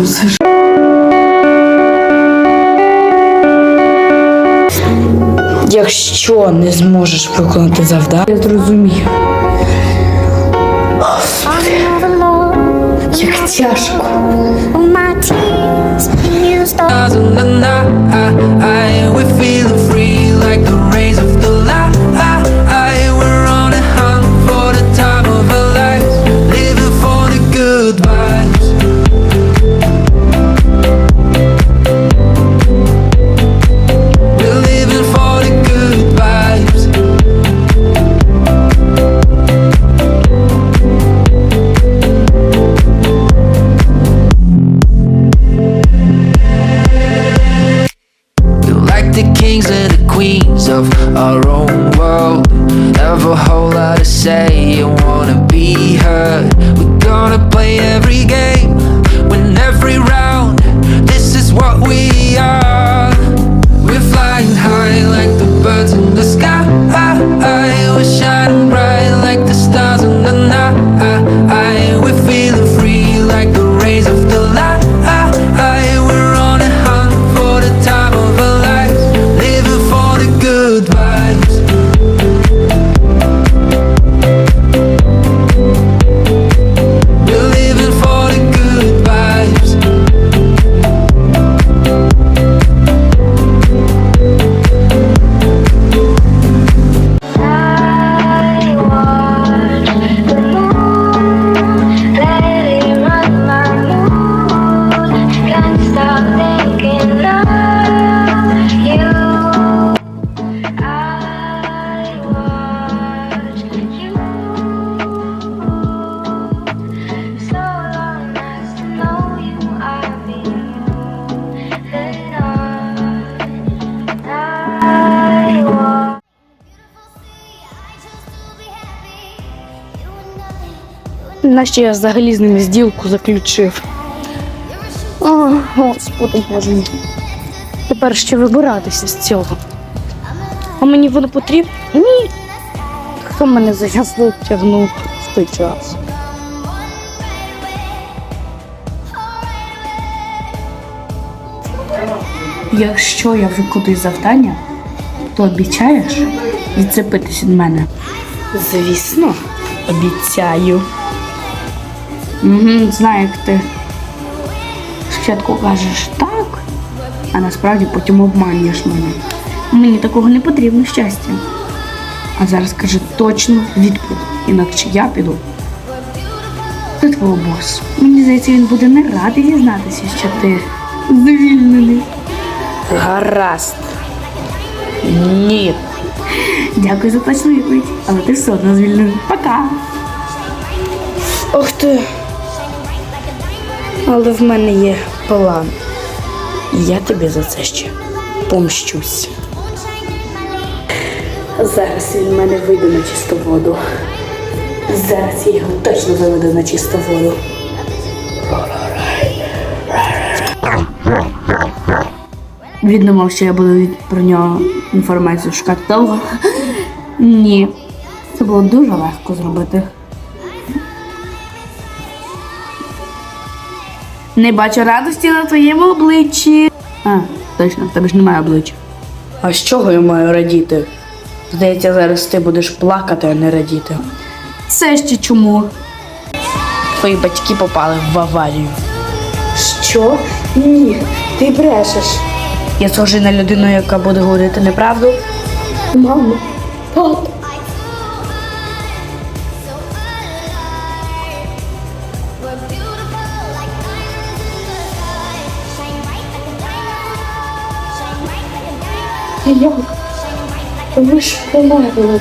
мусиш. Якщо не зможеш виконати завдання, я зрозумію. Як тяжко. Tears used kings and the queens of our own world. Have a whole lot to say and wanna be heard. We're gonna play every game, Нащо я взагалі з ними зділку заключив? О, господи боже. Тепер ще вибиратися з цього. А мені воно потрібно? Ні. Хто мене за ясло тягнув в той час? Якщо я виконую завдання, то обіцяєш відцепитись від мене. Звісно, обіцяю. Угу, знаю, як ти спочатку кажеш так, а насправді потім обманюєш мене. Мені такого не потрібно щастя. А зараз кажи точно відповідь, інакше я піду. До твого босу. Мені здається, він буде не радий дізнатися, що ти звільнений. Гаразд. Ні. Дякую за точну відповідь, але ти все одно звільнений. Пока. Ох ти. Але в мене є план. Я тобі за це ще помщусь. Зараз він мене вийде на чисту воду. Зараз я його точно виведу на чисту воду. Він що я буду про нього інформацію шукати. Ні. Це було дуже легко зробити. Не бачу радості на твоєму обличчі. А, точно, в тебе ж немає обличчя. А з чого я маю радіти? Здається, зараз ти будеш плакати, а не радіти. Це ще чому? Твої батьки попали в аварію. Що? Ні, ти брешеш. Я схожий на людину, яка буде говорити неправду. Мамо, тато. Як? Ви ж померли.